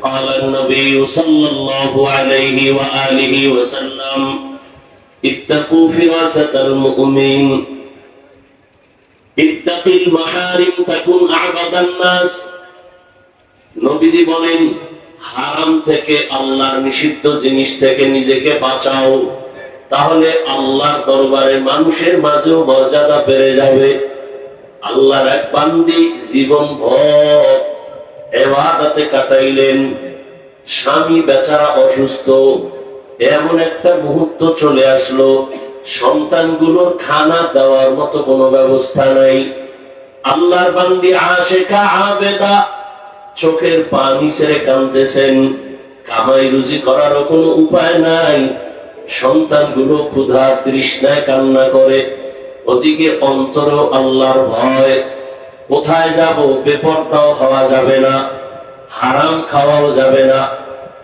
قال النبي صلى الله عليه وآله وسلم اتقوا فراسة المؤمن اتق المحارم تكن أعبد الناس নবীজি বলেন হারাম থেকে আল্লাহর নিষিদ্ধ জিনিস থেকে নিজেকে বাঁচাও তাহলে আল্লাহর দরবারে মানুষের মাঝেও মর্যাদা বেড়ে যাবে আল্লাহর এক বান্দি জীবন ভর এবাদাতে কাটাইলেন। স্বামী বেচারা অসুস্থ। এমন একটা মুহূর্ত চলে আসলো। সন্তানগুলোর খানা দেওয়ার মতো কোনো ব্যবস্থা নাই। আল্লাহর বান্দি আশেকা আবেদা। চোখের পানি ছেড়ে কাঁদতেছেন। কামাই রুজি করারও কোনো উপায় নাই। সন্তানগুলো ক্ষুধা তৃষ্ণায় কান্না করে। ওদিকে অন্তর আল্লাহর ভয়। কোথায় যাব? বেপরটাও হওয়া যাবে না। হারাম খাওয়াও যাবে না।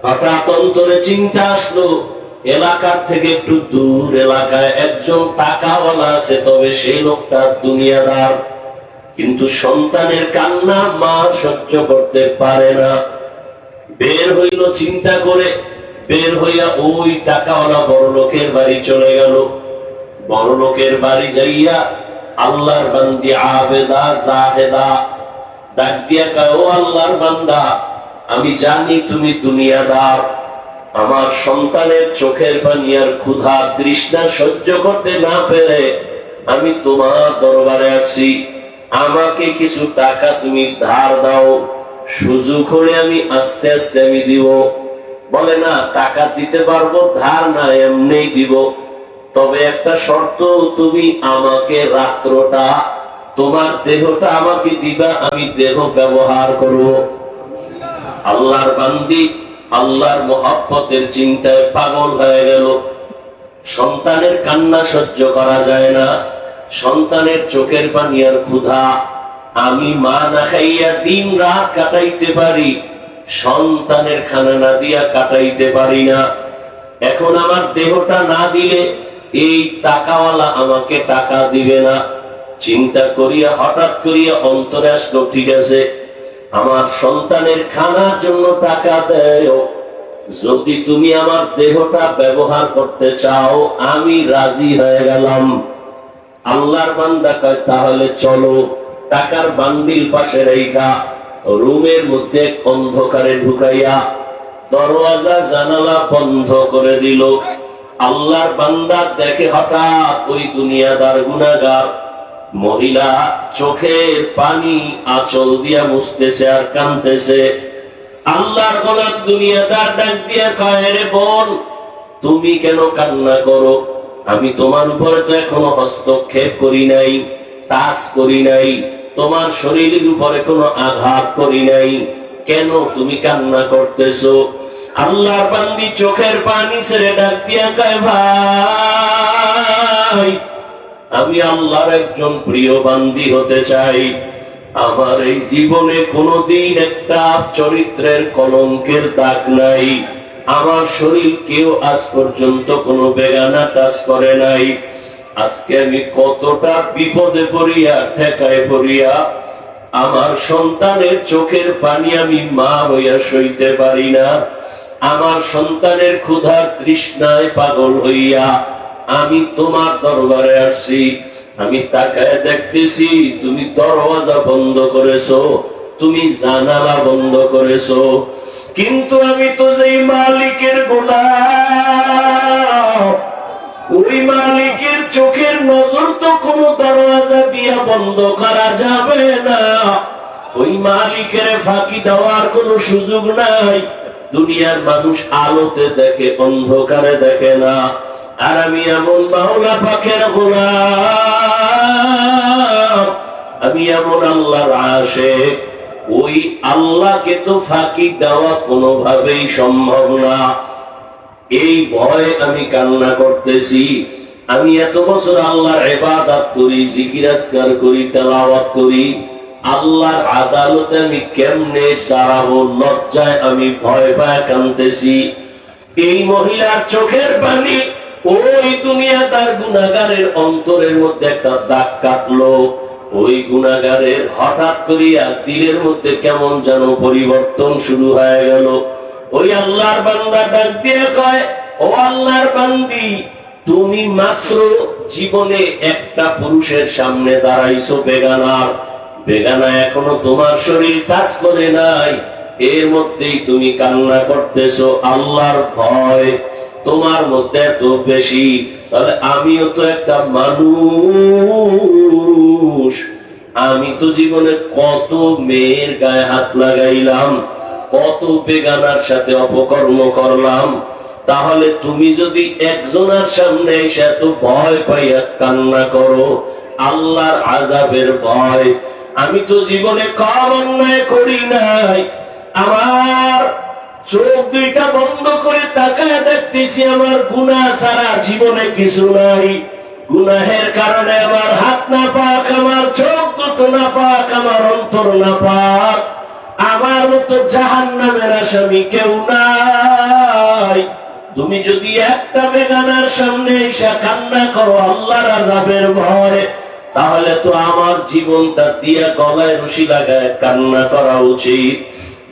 হঠাৎ অন্তরে চিন্তা আসলো। এলাকার থেকে একটু দূর এলাকায় একজন টাকাওয়ালা আছে, তবে সেই লোকটা দুনিয়াদার। কিন্তু সন্তানের কান্না মা সহ্য করতে পারে না। বের হইল চিন্তা করে। বের হইয়া ওই টাকাওয়ালা বড় লোকের বাড়ি চলে গেল। বড় লোকের বাড়ি যাইয়া আল্লাহর বান্দি আবেদা, জাহেদা। ডাক দিয়া ও আল্লাহর বান্দা, আমি জানি তুমি দুনিয়াদার। আমার সন্তানের চোখের পানি আর ক্ষুধা তৃষ্ণা সহ্য করতে না পেরে আমি তোমার দরবারে আছি। আমাকে কিছু টাকা তুমি ধার দাও। সুযোগ হলে আমি আস্তে আস্তে আমি দিব। বলে, না, টাকা দিতে পারব, ধার না এমনি দিব। তবে একটা শর্ত, তুমি আমাকে রাত্রটা, তোমার দেহটা আমাকে দিবা, আমি দেহ ব্যবহার করব। আল্লাহর বান্দি, আল্লাহর মহাব্বতের চিন্তায় পাগল হয়ে গেল। সন্তানের কান্না সহ্য করা যায় না। সন্তানের চোখের পানি আর ক্ষুধা। আমি মা না খাইয়া দিন রাত কাটাইতে পারি, সন্তানের খানা না দিয়া কাটাইতে পারি না। এখন আমার দেহটা না দিলে এই টাকাওয়ালা আমাকে টাকা দিবে না। চিন্তা করিয়া, হঠাৎ করিয়া অন্তরে আসলো, ঠিক আছে, আমার সন্তানের খানার জন্য টাকা দেয় যদি তুমি আমার দেহটা ব্যবহার করতে চাও, আমি রাজি হয়ে গেলাম। আল্লাহর বান্দা কয়, তাহলে চলো, টাকার বান্ডিল পাশে রেখা রুমের মধ্যে অন্ধকারে ঢুকাইয়া দরওয়াজা জানালা বন্ধ করে দিল। আল্লাহর বান্দা দেখে হঠাৎ ওই দুনিয়াদার গুনাগার মহিলা চোখের পানি আঁচল দিয়া মুছতেছে আর কানতেছে। আল্লাহর গোলাপ দুনিয়াদার ডাক দিয়া কয় বোন, তুমি কেন কান্না করো? আমি তোমার উপরে তো এখনও হস্তক্ষেপ করি নাই টাচ করি নাই, তোমার শরীরের উপরে কোনো আঘাত করি নাই। কেন তুমি কান্না করতেছো? আল্লাহর বান্দি চোখের পানি ছেড়ে ডাক দিয়া কয়, ভাই, আমি আল্লাহর একজন প্রিয় বান্দি হতে চাই। আমার এই জীবনে কোনোদিন একটা চরিত্রের কলঙ্কের দাগ নাই। আমার শরীর কেউ আজ পর্যন্ত কোনো বেগানা টাচ করে নাই। আজকে আমি কতটা বিপদে পড়িয়া, ঠেকায় পড়িয়া, আমার সন্তানের চোখের পানি আমি মা হইয়া সইতে পারি না। আমার সন্তানের ক্ষুধা তৃষ্ণায় পাগল হইয়া আমি তোমার দরবারে আসছি। আমি তাকায় দেখতেছি তুমি দরওয়াজা বন্ধ করেছ, তুমি জানালা বন্ধ করেছ। কিন্তু আমি তো যেই মালিকের গোলাম, ওই মালিকের চোখের নজর তো কোনো দরওয়াজা দিয়া বন্ধ করা যাবে না। ওই মালিকের ফাঁকি দেওয়ার কোনো সুযোগ নাই। দুনিয়ার মানুষ আলোতে দেখে, অন্ধকারে দেখে না। আর আমি এমন মাওলা পাখের গোলাম। আমি এমন আল্লাহর আশে ওই আল্লাহকে তো ফাঁকি দেওয়া কোনোভাবেই সম্ভব না। এই ভয় আমি কান্না করতেছি। আমি এত বছর আল্লাহর এবাদাত করি জিকিরাজকার করি, তেলাওয়াত করি। আল্লাহর আদালতে আমি কেমনে দাঁড়াবো? লজ্জায় আমি ভয় পায় কানতেছি এই মহিলার চোখের পানি ওই দুনিয়া তার গুণাগারের অন্তরের মধ্যে একটা দাগ কাটলো। ওই গুণাগারের হঠাৎ করিয়া দিলের মধ্যে কেমন যেন পরিবর্তন শুরু হয়ে গেল। ওই আল্লাহর বান্দা ডাক দিয়ে কয়, ও আল্লাহর বান্দি, তুমি মাত্র জীবনে একটা পুরুষের সামনে দাঁড়াইছো, বেগানার। বেগানা এখনও তোমার শরীর কাজ করে নাই। এর মধ্যেই তুমি কান্না করতেছো, আল্লাহর ভয়। তোমার মধ্যে এত বেশি, তাহলে আমিও তো একটা মানুষ। আমি তো জীবনে কত মেয়ের গায়ে হাত লাগাইলাম, কত বেগানার সাথে অপকর্ম করলাম। তাহলে তুমি যদি একজনের সামনে এসে এত ভয় পাইয়া কান্না করো, আল্লাহর আজাবের ভয় আমি তো জীবনে কম অন্যায় করি নাই। আমার চোখ দুইটা বন্ধ করে তাকায় দেখতেছি আমার গুনাহ ছাড়া জীবনে কিছু নাই। গুনাহের কারণে আমার হাত না পাক, আমার চোখ দুটো না পাক, আমার অন্তর না পাক। আমার মতো জাহান নামের আসামি কেউ নাই। তুমি যদি একটা বেগানার সামনে এসে কান্না করো আল্লাহ আজাবের ভয় তাহলে তো আমার জীবনটা দিয়া গলায় রশি লাগায় কান্না করা উচিত।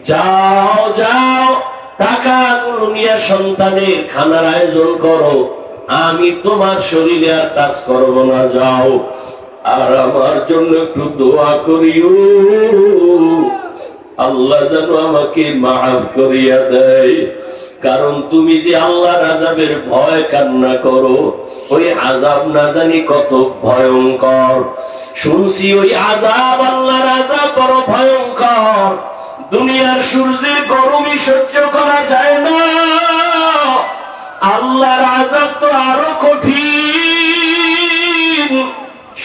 যাও যাও, টাকাগুলো নিয়ে সন্তানের খানার আয়োজন করো। আমি তোমার শরীরে আর কাজ করব না, যাও। আর আমার জন্য একটু দোয়া করিও। আল্লাহ যেন আমাকে মাফ করিয়া দেয়। কারণ তুমি যে আল্লাহর আজাবের ভয় কান্না করো, ওই আজাব না জানি কত ভয়ঙ্কর। শুনছি ওই আজাব আল্লাহর আজাব বড় ভয়ঙ্কর। দুনিয়ার সূর্যের গরমই সহ্য করা যায় না। আল্লাহর আজাব তো আরও কঠিন।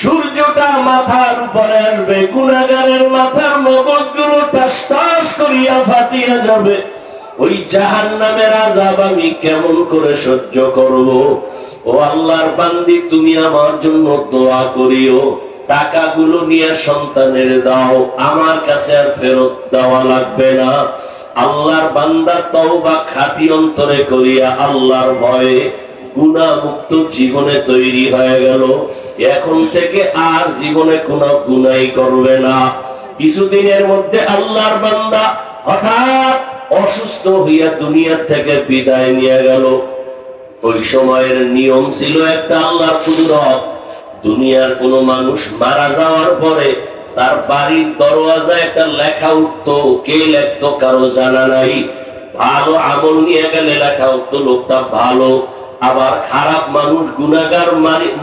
সূর্যটা মাথার উপরে আসবে গুণাগারের মাথার মগজগুলো টাস করিয়া ফাটিয়া যাবে। ওই জাহান নামের আজাব আমি কেমন করে সহ্য করব? ও আল্লাহর বান্দি, তুমি আমার জন্য দোয়া করিও। টাকাগুলো নিয়ে সন্তানের দাও। আমার কাছে আর ফেরত দেওয়া লাগবে না। আল্লাহর বান্দা তওবা খাঁটি অন্তরে করিয়া আল্লাহর ভয়ে গুণা মুক্ত জীবনে তৈরি হয়ে গেল। এখন থেকে আর জীবনে কোনো গুনাই করবে না। কিছুদিনের মধ্যে আল্লাহর বান্দা হঠাৎ অসুস্থ হইয়া দুনিয়ার থেকে বিদায় নিয়ে গেল। ওই সময়ের নিয়ম ছিল একটা আল্লাহর কুদরত। দুনিয়ার কোন মানুষ মারা যাওয়ার পরে তার বাড়ির দরওয়াজা একটা লেখা উঠতো, কে লেখতো কারও জানা নাই। ভালো আমল নিয়ে গেলে লেখা উঠতো, লোকটা ভালো। আবার খারাপ মানুষ গুনাগার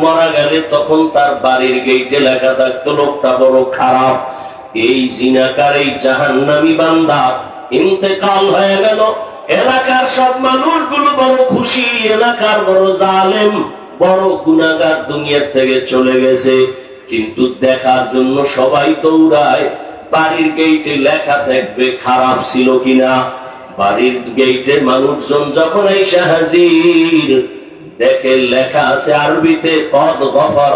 মারা গেলে তখন তার বাড়ির গেইটে লেখা থাকতো, লোকটা বড় খারাপ। এই জিনাকার, এই জাহান্নামি বান্দা ইন্তেকাল হয়ে গেল। এলাকার সব মানুষগুলো বড় খুশি, এলাকার বড় জালেম, বড় গুনাগার দুনিয়ার থেকে চলে গেছে। কিন্তু দেখার জন্য সবাই দৌড়ায়। বাড়ির গেইটে লেখা থাকবে, খারাপ ছিল কিনা? বাড়ির গেইটে মানুষজন যখন এসে হাজির, দেখে লেখা আছে আরবিতে পদ গফর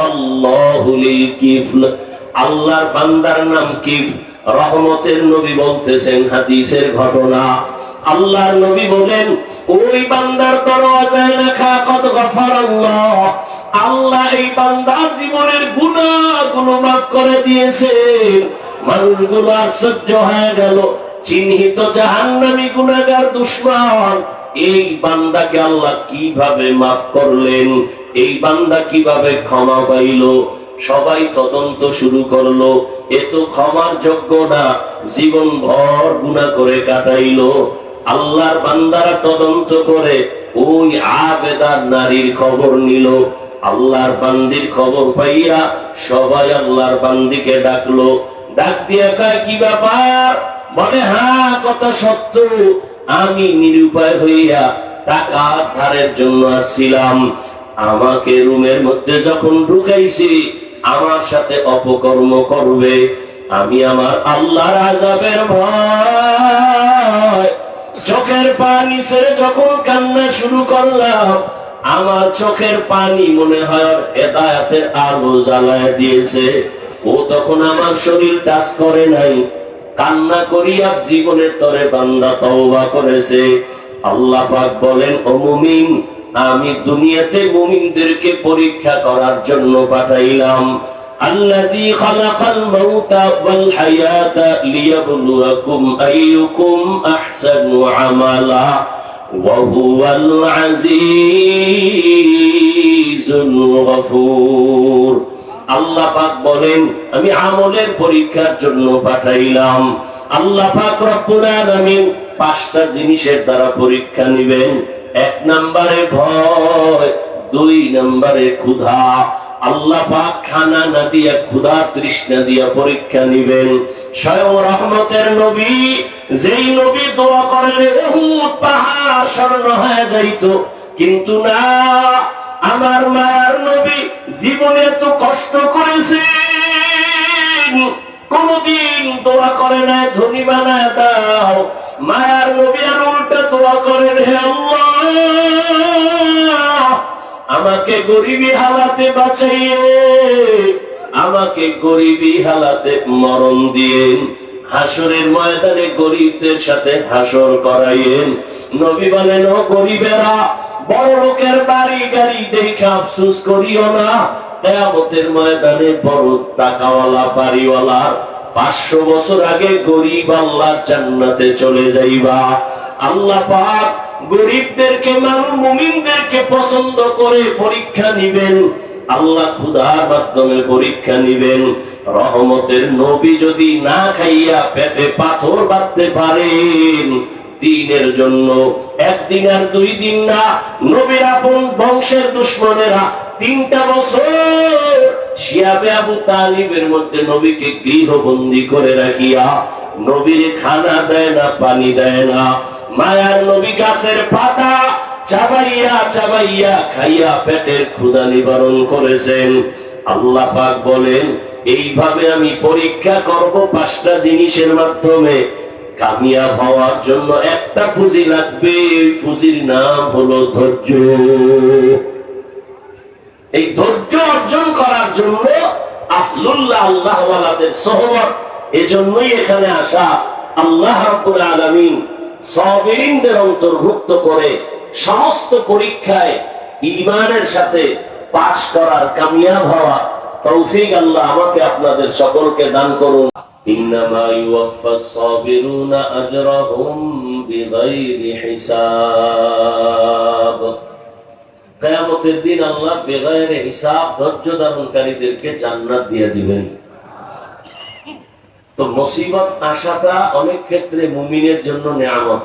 কিফল। আল্লাহর বান্দার নাম কিফ রহমতের নবী বলতেছেন হাদিসের ঘটনা। আল্লাহর নবী বলেন, ওই বান্দার দরওয়াজায় লেখা কত গফর আল্লাহ আল্লাহ এই বান্দার জীবনের গুনাহগুলো মাফ করে দিয়েছে মানুষগুলো আশ্চর্য হয়ে গেল। চিহ্নিত জাহান্নামী গুনাহগার দুশ্মন। এই বান্দাকে আল্লাহ কীভাবে মাফ করলেন? এই বান্দা কীভাবে ক্ষমা পাইল? সবাই তদন্ত শুরু করল। এ তো ক্ষমার যোগ্য না জীবন ভর গুণা করে কাটাইলো। আল্লাহর বান্দারা তদন্ত করে ওই আবেদার নারীর খবর নিল। আল্লাহর বান্দির খবর পাইয়া সবাই আল্লাহর বান্দিকে ডাকলো। ডাক দিয়ে কয়, কি ব্যাপার? বলে হ্যাঁ কথা সত্য। আমি নিরুপায় হইয়া টাকা ধারের জন্য আসছিলাম আমাকে রুমের মধ্যে যখন ঢুকাইছি আমার সাথে অপকর্ম করবে। আমি আমার আল্লাহর আজাবের ভয়। চোখের পানি ছেড়ে যখন কান্না শুরু করলাম, আমার চোখের পানি মনে হয় হেদায়াতের আলো জ্বালায় দিয়েছে। ও তখন আমার শরীর টাচ করে নাই। কান্না করিয়া জীবনের তরে বান্দা তওবা করেছে। আল্লাহ পাক বলেন, ও মুমিন আমি দুনিয়াতে মুমিনদেরকে পরীক্ষা করার জন্য পাঠাইলাম الذي خلق الموت والحياة ليبلوكم أيكم أحسن عملا وهو العزيز الغفور আল্লাহ পাক বলেন আমি আমলের পরীক্ষার জন্য পাঠাইলাম আল্লাহ পাক রব্বুল আলামিন পাঁচটা জিনিসের দ্বারা পরীক্ষা নিবেন এক নম্বরে ভয়, দুই নম্বরে ক্ষুধা। আল্লাহ পাক খানা না দিয়া ক্ষুধা, তৃষ্ণা দিয়া পরীক্ষা নিবেন। স্বয়ং রহমতের নবী, যেই নবী দোয়া করলে উহুদ পাহাড় স্মরণ হয়ে যাইত। কিন্তু না, আমার মায়ার নবী জীবনে এত কষ্ট করেছেন। কোনদিন দোয়া করে না, ধনী বানায় দাও। মায়ার নবী আর উল্টা দোয়া করেন হে আমাকে গরিবী হালাতে বাঁচাইয়ে, আমাকে গরিবী হালাতে মরণ দিয়েন হাসরের ময়দানে গরিবদের সাথে হাসর করাইয়েন। নবী বলেন, ও গরিবেরা বড় লোকের বাড়ি গাড়ি দেখে আফসুস করিও না। কেয়ামতের ময়দানে বড় টাকাওয়ালা বাড়িওয়ালার পাঁচশো বছর আগে গরিব আল্লাহ জান্নাতে চলে যাইবা। আল্লাহ পাক গরিবদেরকে মানুষ মুমিনদেরকে পছন্দ করে পরীক্ষা নিবেন। আল্লাহ ক্ষুধার মাধ্যমে পরীক্ষা নিবেন। রহমতের নবী যদি না খাইয়া পেটে পাথর বাঁধতে পারেন দিনের জন্য। একদিন আর দুই দিন না, নবীর আপন বংশের দুশ্মনেরা তিনটা বছর শিয়াবে আবু তালিবের মধ্যে নবীকে গৃহবন্দী করে রাখিয়া নবীর খানা দেয় না, পানি দেয় না। মায়ার নবী গাছের পাতা চাবাইয়া চাবাইয়া খাইয়া পেটের ক্ষুদা নিবারণ করেছেন। আল্লাহ পাক বলেন, এইভাবে আমি পরীক্ষা করব পাঁচটা জিনিসের মাধ্যমে। কামিয়াব হওয়ার জন্য একটা পুঁজি লাগবে। ওই পুঁজির নাম হলো ধৈর্য। এই ধৈর্য অর্জন করার জন্য আফজুল্লাহ আল্লাহওয়ালাদের সহমত এজন্যই এখানে আসা আল্লাহ রাব্বুল আলামিন সাবিরিনদের অন্তর্ভুক্ত করে সমস্ত পরীক্ষায় ঈমানের সাথে পাশ করার কামিয়াব হওয়া তৌফিক আল্লাহ আমাকে আপনাদের সকলকে দান করুন إنما يوفى الصابرون أجرهم بغير حساب কেয়ামতের দিন আল্লাহ বেগায়ের হিসাব ধৈর্য ধারণকারীদেরকে জান্নাত দিয়ে দিবেন। তো মুসিবত আসাটা অনেক ক্ষেত্রে মুমিনের জন্য নেয়ামত।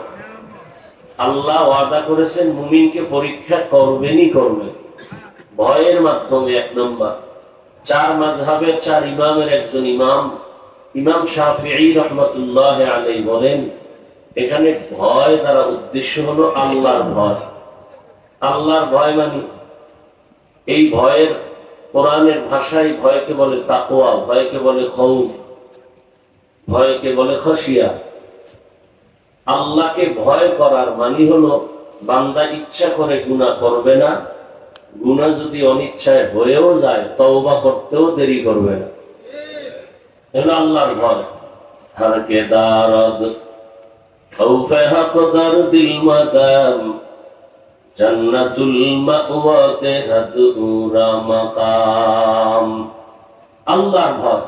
আল্লাহ ওয়াদা করেছেন মুমিনকে পরীক্ষা করবেনই করবেন। ভয়ের মাধ্যমে এক নম্বর। চার মাঝহাবের চার ইমামের একজন ইমাম ইমাম শাফিঈ রহমতুল্লাহ আলাই বলেন, এখানে ভয় দ্বারা উদ্দেশ্য হলো আল্লাহর ভয়। আল্লাহর ভয় মানি? এই ভয়ের কোরআনের ভাষায় ভয়কে বলে তাকোয়া ভয়কে বলে খৌফ, ভয়কে বলে খসিয়া। আল্লাহকে ভয় করার মানি হলো, বান্দা ইচ্ছা করে গুণা করবে না গুণা যদি অনিচ্ছায় হয়েও যায়, তওবা করতেও দেরি করবে না। এগুলো আল্লাহর ভয়। হারকে দারদ, খৌফে হক দিল মাদাম জান্নাতুল মাওয়াতে হাদুরা মাকাম। আল্লাহর ভয়।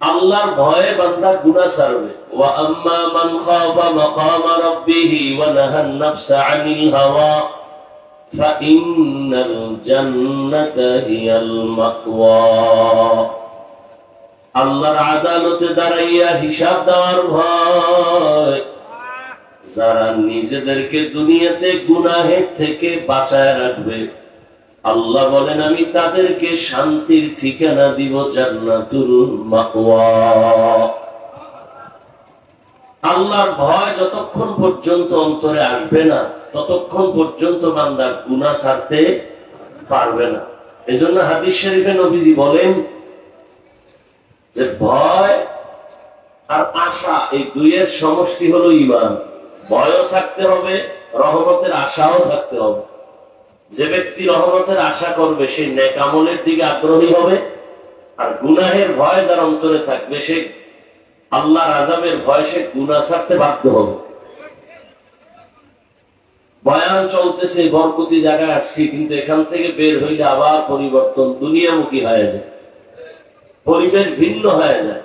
আল্লাহর ভয়ে বান্দা গুনাহ ছাড়বে। ওয়া আম্মা মান খাফা মাকাম রাব্বিহি ওয়া নাহান নাফসা আনিল হাওয়া। ফাইন্নাল জান্নাতা হিয়াল মাওয়া আল্লাহর আদালতে দাঁড়াইয়া হিসাব দেওয়ার ভয়। যারা নিজেদেরকে দুনিয়াতে গুনাহের থেকে বাঁচায় রাখবে, আল্লাহ বলেন, আমি তাদেরকে শান্তির ঠিকানা দিব জান্নাতুল আল্লাহর ভয় যতক্ষণ পর্যন্ত অন্তরে আসবে না, ততক্ষণ পর্যন্ত বান্দার গুনাহ ছাড়তে পারবে না। এজন্য হাদিস শরীফে নবীজি বলেন যে, ভয় আর আশা এই দুইয়ের সমষ্টি হলো ইমান ভয়ও থাকতে হবে, রহমতের আশাও থাকতে হবে। যে ব্যক্তি রহমতের আশা করবে, সে নেকামলের দিকে আগ্রহী হবে, আর গুনাহের ভয় যার অন্তরে থাকবে, সে আল্লাহর আজাবের ভয় সে গুনা ছাড়তে বাধ্য হবে। বয়ান চলতেছে, বরকতি জায়গায় আসছি, কিন্তু এখান থেকে বের হইলে আবার পরিবর্তন দুনিয়ামুখী হয়ে যায়। পরিবেশ ভিন্ন হয়ে যায়।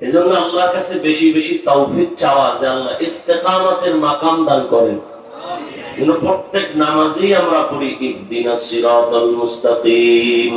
এজন্য আল্লাহর কাছে বেশি বেশি তৌফিক চাওয়া যে আল্লাহ ইস্তেকামতের মাকাম দান করেন। প্রত্যেক নামাজেই আমরা পড়ি ইহদিনাস সিরাতাল মুস্তাকিম।